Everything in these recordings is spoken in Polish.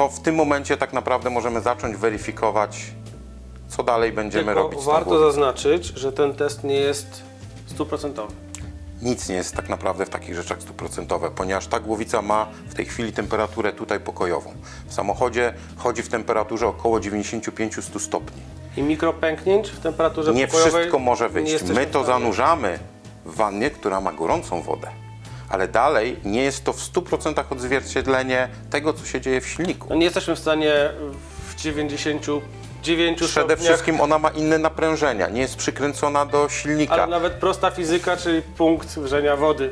to w tym momencie tak naprawdę możemy zacząć weryfikować, co dalej będziemy Tylko robić z tą warto głowicą. zaznaczyć, że ten test nie jest stuprocentowy. Nic nie jest tak naprawdę w takich rzeczach stuprocentowe, ponieważ ta głowica ma w tej chwili temperaturę tutaj pokojową. W samochodzie chodzi w temperaturze około 95-100 stopni. I mikropęknięć w temperaturze Nie pokojowej wszystko może wyjść. jesteśmy My w to stanie. zanurzamy w wannie, która ma gorącą wodę. Ale dalej nie jest to w 100% odzwierciedlenie tego, co się dzieje w silniku. No nie jesteśmy w stanie w 99 Przede stopniach, wszystkim ona ma inne naprężenia, nie jest przykręcona do silnika. ale nawet prosta fizyka, czyli punkt wrzenia wody.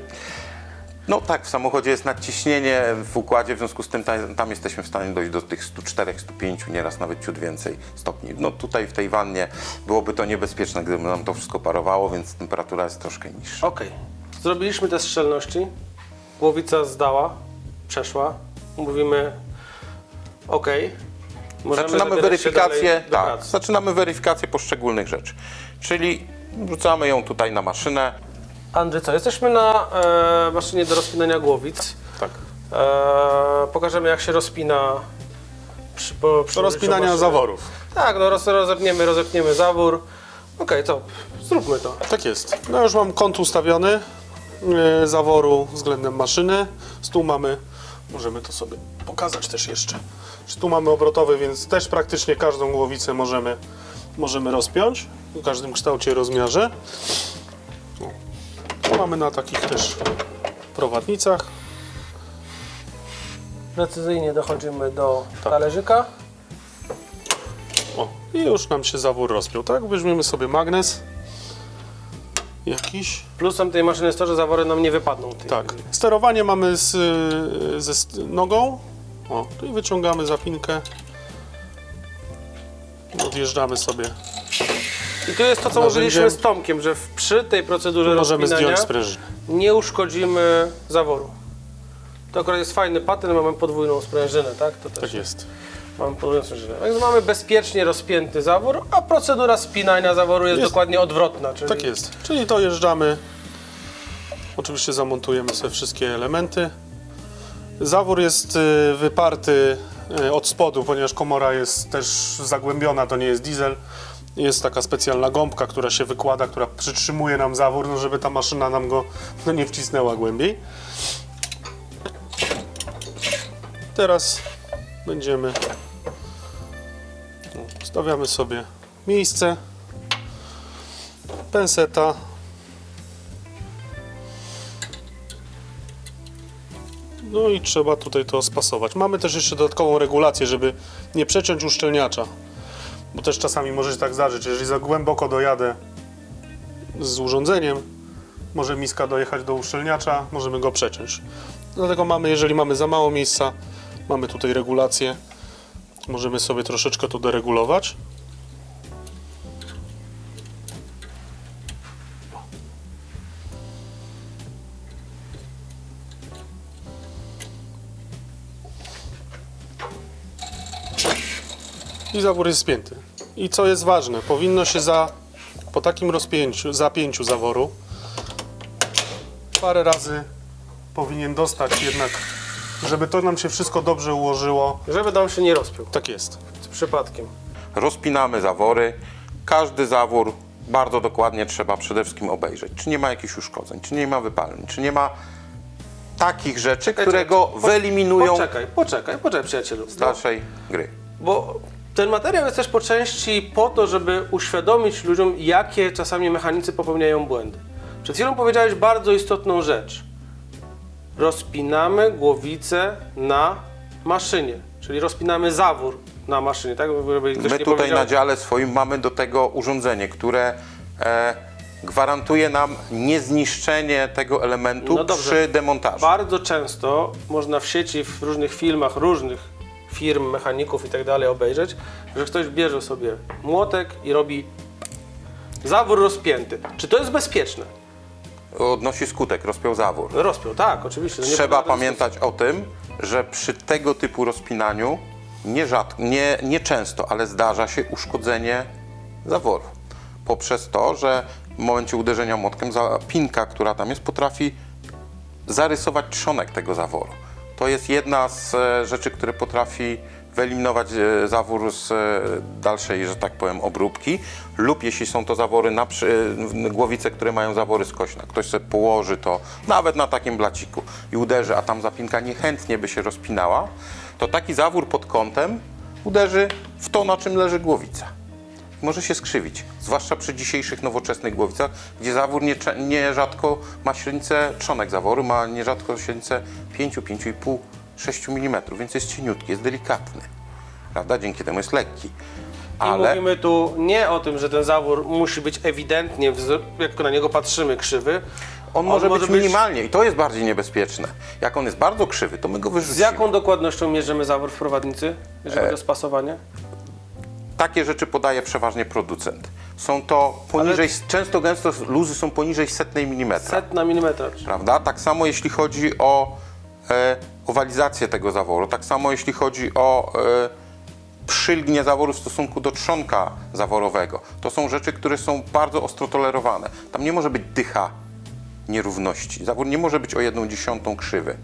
No tak, w samochodzie jest nadciśnienie w układzie, w związku z tym tam, tam jesteśmy w stanie dojść do tych 104, 105, nieraz nawet ciut więcej stopni. No tutaj w tej wannie byłoby to niebezpieczne, gdyby nam to wszystko parowało, więc temperatura jest troszkę niższa. Okej. Zrobiliśmy test szczelności. Głowica zdała, przeszła. Mówimy OK. Możemy Zaczynamy weryfikację, dalej do tak, pracy. zaczynamy weryfikację poszczególnych rzeczy. Czyli wrzucamy ją tutaj na maszynę. Andrzej, co? Jesteśmy na e, maszynie do rozpinania głowic. Tak. E, pokażemy jak się rozpina przy, po, przy Do rozpinania maszyny. zaworów. Tak, no roz, rozepniemy, rozepniemy zawór. Okej, to zróbmy to. Tak jest. No już mam kąt ustawiony zaworu względem maszyny. Stół mamy, możemy to sobie pokazać też jeszcze. Stół mamy obrotowy, więc też praktycznie każdą głowicę możemy, możemy rozpiąć w każdym kształcie i rozmiarze. Tu mamy na takich też prowadnicach. Precyzyjnie dochodzimy do Tak. talerzyka. O, I już nam się zawór rozpiął, tak? Weźmiemy sobie magnes jakiś. Plusem tej maszyny jest to, że zawory nam nie wypadną. Tej, Tak. Sterowanie mamy z, y, ze nogą. O, tu i wyciągamy zapinkę. Odjeżdżamy sobie. I tu jest to, co mówiliśmy z Tomkiem, że w, przy tej procedurze Możemy zdjąć sprężynę. nie uszkodzimy zaworu. To akurat jest fajny patent, mamy podwójną sprężynę, tak? To też Tak jest. Mamy podwójną sprężynę. Więc mamy bezpiecznie rozpięty zawór, a procedura spinania zaworu jest, Jest. dokładnie odwrotna. Czyli Tak jest. Czyli dojeżdżamy. Oczywiście zamontujemy sobie wszystkie elementy. Zawór jest y, wyparty y, od spodu, ponieważ komora jest też zagłębiona, to nie jest diesel. Jest taka specjalna gąbka, która się wykłada, która przytrzymuje nam zawór, no żeby ta maszyna nam go no, nie wcisnęła głębiej. Teraz będziemy o, stawiamy sobie miejsce penseta. No i trzeba tutaj to spasować. Mamy też jeszcze dodatkową regulację, żeby nie przeciąć uszczelniacza. Bo też czasami może się tak zdarzyć, jeżeli za głęboko dojadę z urządzeniem, może miska dojechać do uszczelniacza, możemy go przeciąć. Dlatego mamy, jeżeli mamy za mało miejsca, mamy tutaj regulację. Możemy sobie troszeczkę to deregulować. i zawór jest spięty. I co jest ważne, powinno się za, po takim rozpięciu, zapięciu zaworu parę razy powinien dostać jednak, żeby to nam się wszystko dobrze ułożyło. Żeby nam się nie rozpiął. Tak jest. Z przypadkiem. Rozpinamy zawory. Każdy zawór bardzo dokładnie trzeba przede wszystkim obejrzeć. Czy nie ma jakichś uszkodzeń, czy nie ma wypaleń, czy nie ma takich rzeczy, które go wyeliminują Poczekaj, poczekaj, poczekaj przyjacielu. z dalszej gry. Bo ten materiał jest też po części po to, żeby uświadomić ludziom, jakie czasami mechanicy popełniają błędy. Przed chwilą powiedziałeś bardzo istotną rzecz. Rozpinamy głowicę na maszynie, czyli rozpinamy zawór na maszynie, tak? Żeby ktoś My nie tutaj powiedział- na dziale swoim mamy do tego urządzenie, które e, gwarantuje nam niezniszczenie tego elementu No przy demontażu. Bardzo często można w sieci, w różnych filmach, różnych firm, mechaników i tak dalej obejrzeć, że ktoś bierze sobie młotek i robi zawór rozpięty. Czy to jest bezpieczne? Odnosi skutek, rozpiął zawór. Rozpiął, tak, oczywiście. no nie Trzeba pamiętać o tym, że przy tego typu rozpinaniu nie, rzadko, nie, nie często, ale zdarza się uszkodzenie zaworu. Poprzez to, że w momencie uderzenia młotkiem zapinka, która tam jest, potrafi zarysować trzonek tego zaworu. To jest jedna z e, rzeczy, które potrafi wyeliminować e, zawór z e, dalszej, że tak powiem, obróbki lub jeśli są to zawory na przy, e, głowice, które mają zawory skośne. Ktoś sobie położy to nawet na takim blaciku i uderzy, a tam zapinka niechętnie by się rozpinała, to taki zawór pod kątem uderzy w to, na czym leży głowica może się skrzywić, zwłaszcza przy dzisiejszych nowoczesnych głowicach, gdzie zawór nie, nierzadko ma średnicę, trzonek zaworu ma nierzadko średnicę 5, 5,5, 6 mm, więc jest cieniutki, jest delikatny, prawda? Dzięki temu jest lekki. I Ale mówimy tu nie o tym, że ten zawór musi być ewidentnie, jak na niego patrzymy, krzywy. on może być minimalnie i to jest bardziej niebezpieczne. Jak on jest bardzo krzywy, to my go Z wyrzucimy. jaką dokładnością mierzymy zawór w prowadnicy, jeżeli E, chodzi o spasowanie? Takie rzeczy podaje przeważnie producent. Są to poniżej, często gęsto luzy są poniżej setnej milimetra. Setna milimetra. prawda? Tak samo jeśli chodzi o owalizację tego zaworu, tak samo jeśli chodzi o e, przylgnię zaworu w stosunku do trzonka zaworowego. To są rzeczy, które są bardzo ostro tolerowane. Tam nie może być dycha nierówności. Zawór nie może być o jedną dziesiątą krzywy.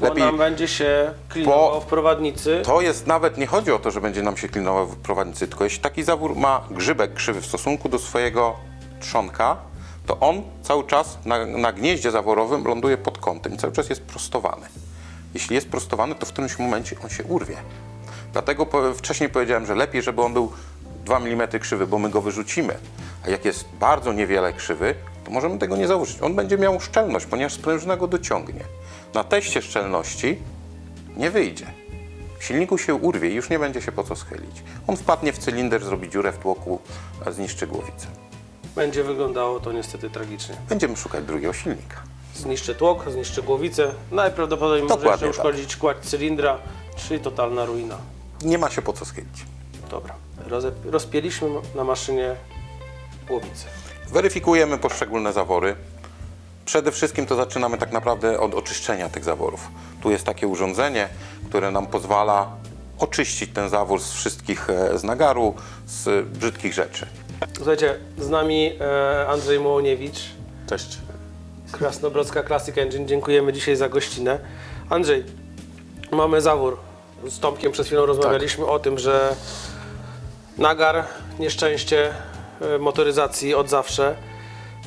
Bo nam będzie się klinował w prowadnicy. To jest nawet, nie chodzi o to, że będzie nam się klinował w prowadnicy, tylko jeśli taki zawór ma grzybek krzywy w stosunku do swojego trzonka, to on cały czas na, na gnieździe zaworowym ląduje pod kątem i cały czas jest prostowany. Jeśli jest prostowany, to w którymś momencie on się urwie. Dlatego wcześniej powiedziałem, że lepiej, żeby on był 2 mm krzywy, bo my go wyrzucimy. A jak jest bardzo niewiele krzywy, to możemy tego nie założyć. On będzie miał szczelność, ponieważ sprężyna go dociągnie. Na teście szczelności nie wyjdzie. W silniku się urwie i już nie będzie się po co schylić. On wpadnie w cylinder, zrobi dziurę w tłoku, a zniszczy głowicę. Będzie wyglądało to niestety tragicznie. Będziemy szukać drugiego silnika. Zniszczy tłok, zniszczy głowicę, najprawdopodobniej może Dokładnie jeszcze tak. uszkodzić kładź cylindra, czyli totalna ruina. Nie ma się po co schylić. Dobra, rozpięliśmy na maszynie głowicę. Weryfikujemy poszczególne zawory. Przede wszystkim to zaczynamy tak naprawdę od oczyszczenia tych zaworów. Tu jest takie urządzenie, które nam pozwala oczyścić ten zawór z wszystkich e, z nagaru, z brzydkich rzeczy. Słuchajcie, z nami e, Andrzej Mołoniewicz, Cześć. Krasnobrodzka Classic Engine. Dziękujemy dzisiaj za gościnę. Andrzej, mamy zawór. Z Tomkiem przed chwilą rozmawialiśmy o tym, że nagar, nieszczęście e, motoryzacji od zawsze.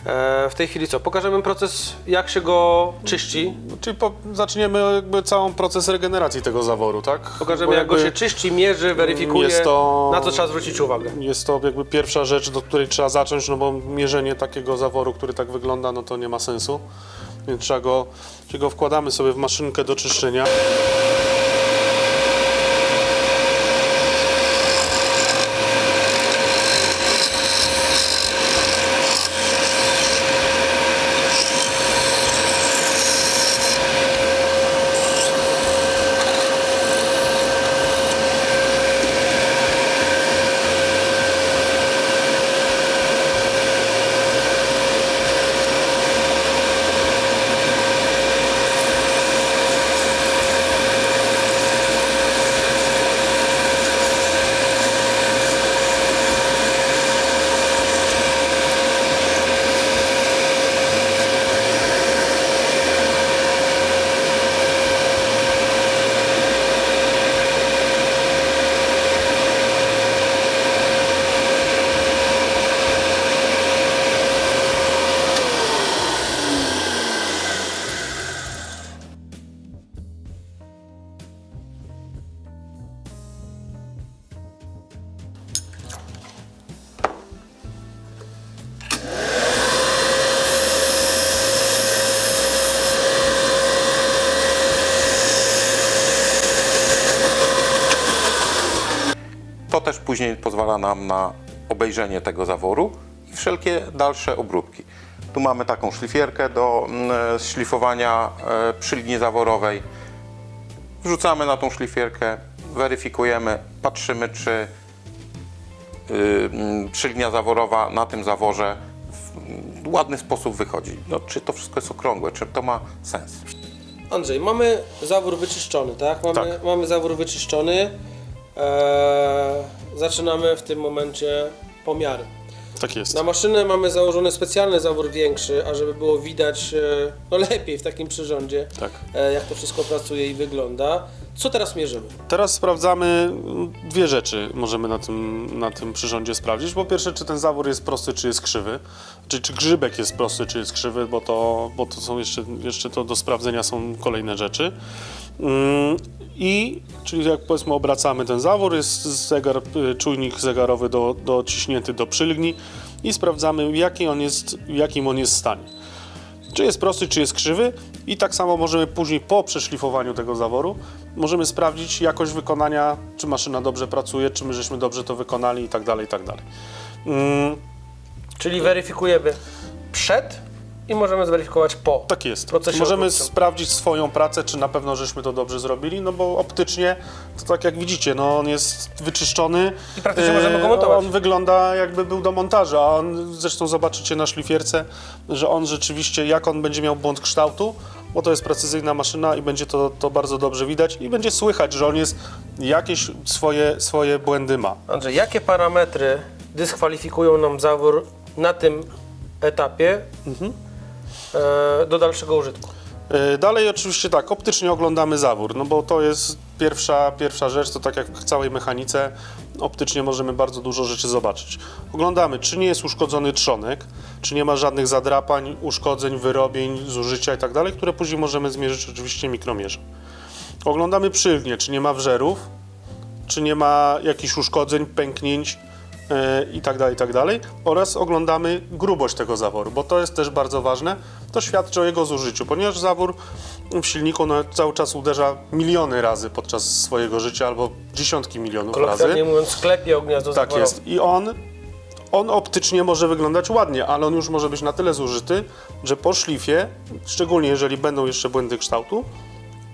E, w tej chwili co? Pokażemy proces, jak się go czyści. Czyli po, zaczniemy jakby cały proces regeneracji tego zaworu, tak? Pokażemy, Bo jak go jakby się czyści, mierzy, weryfikuje, jest to- na co trzeba zwrócić uwagę. Jest to jakby pierwsza rzecz, do której trzeba zacząć, no bo mierzenie takiego zaworu, który tak wygląda, no to nie ma sensu. Więc trzeba go, czyli go wkładamy sobie w maszynkę do czyszczenia. Później pozwala nam na obejrzenie tego zaworu i wszelkie dalsze obróbki. Tu mamy taką szlifierkę do mm, szlifowania e, przylgni zaworowej. Wrzucamy na tą szlifierkę, weryfikujemy, patrzymy, czy y, mm, przylgnia zaworowa na tym zaworze w ładny sposób wychodzi. No, czy to wszystko jest okrągłe, czy to ma sens. Andrzej, mamy zawór wyczyszczony, tak? Mamy, Tak. mamy zawór wyczyszczony. Eee, zaczynamy w tym momencie pomiary. Tak jest. Na maszynę mamy założony specjalny zawór większy, a żeby było widać e, no lepiej w takim przyrządzie, Tak. e, jak to wszystko pracuje i wygląda. Co teraz mierzymy? Teraz sprawdzamy mm, dwie rzeczy, możemy na tym, na tym przyrządzie sprawdzić. Po pierwsze, czy ten zawór jest prosty, czy jest krzywy. Czy, czy grzybek jest prosty, czy jest krzywy, bo to, bo to są jeszcze, jeszcze to do sprawdzenia są kolejne rzeczy. Mm, I, czyli jak powiedzmy obracamy ten zawór, jest zegar, y, czujnik zegarowy do, dociśnięty do przylgni i sprawdzamy jaki on jest, w jakim on jest stanie czy jest prosty, czy jest krzywy i tak samo możemy później po przeszlifowaniu tego zaworu możemy sprawdzić jakość wykonania, czy maszyna dobrze pracuje, czy my żeśmy dobrze to wykonali i tak dalej, i tak dalej. Mm, Czyli weryfikujemy przed i możemy zweryfikować po. tak jest. Procesie Możemy sprawdzić swoją pracę, czy na pewno żeśmy to dobrze zrobili, no bo optycznie, to tak jak widzicie, no on jest wyczyszczony. I praktycznie możemy go montować. On wygląda jakby był do montażu, a on, zresztą zobaczycie na szlifierce, że on rzeczywiście, jak on będzie miał błąd kształtu, bo to jest precyzyjna maszyna i będzie to, to bardzo dobrze widać i będzie słychać, że on jest jakieś swoje, swoje błędy ma. Andrzej, jakie parametry dyskwalifikują nam zawór na tym etapie e, do dalszego użytku? E, Dalej oczywiście tak, optycznie oglądamy zawór, no bo to jest pierwsza, pierwsza rzecz, to tak jak w całej mechanice, optycznie możemy bardzo dużo rzeczy zobaczyć. Oglądamy, czy nie jest uszkodzony trzonek, czy nie ma żadnych zadrapań, uszkodzeń, wyrobień, zużycia i tak które później możemy zmierzyć oczywiście mikromierzem. Oglądamy przylgnie, czy nie ma wżerów, czy nie ma jakichś uszkodzeń, pęknięć e, i tak dalej, i tak dalej. Oraz oglądamy grubość tego zaworu, bo to jest też bardzo ważne. To świadczy o jego zużyciu, ponieważ zawór w silniku no, cały czas uderza miliony razy podczas swojego życia albo dziesiątki milionów razy. mówiąc, sklepie o gniazdo Tak zaworowe. jest. I on, on optycznie może wyglądać ładnie, ale on już może być na tyle zużyty, że po szlifie, szczególnie jeżeli będą jeszcze błędy kształtu,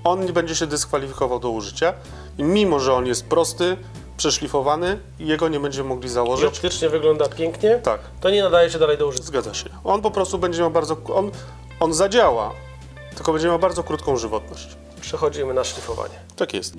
on nie będzie się dyskwalifikował do użycia. I mimo, że on jest prosty, przeszlifowany, jego nie będziemy mogli I założyć. optycznie wygląda pięknie, Tak. to nie nadaje się dalej do użytku. Zgadza się. On po prostu będzie miał bardzo. On, on zadziała, tylko będzie miał bardzo krótką żywotność. Przechodzimy na szlifowanie. Tak jest.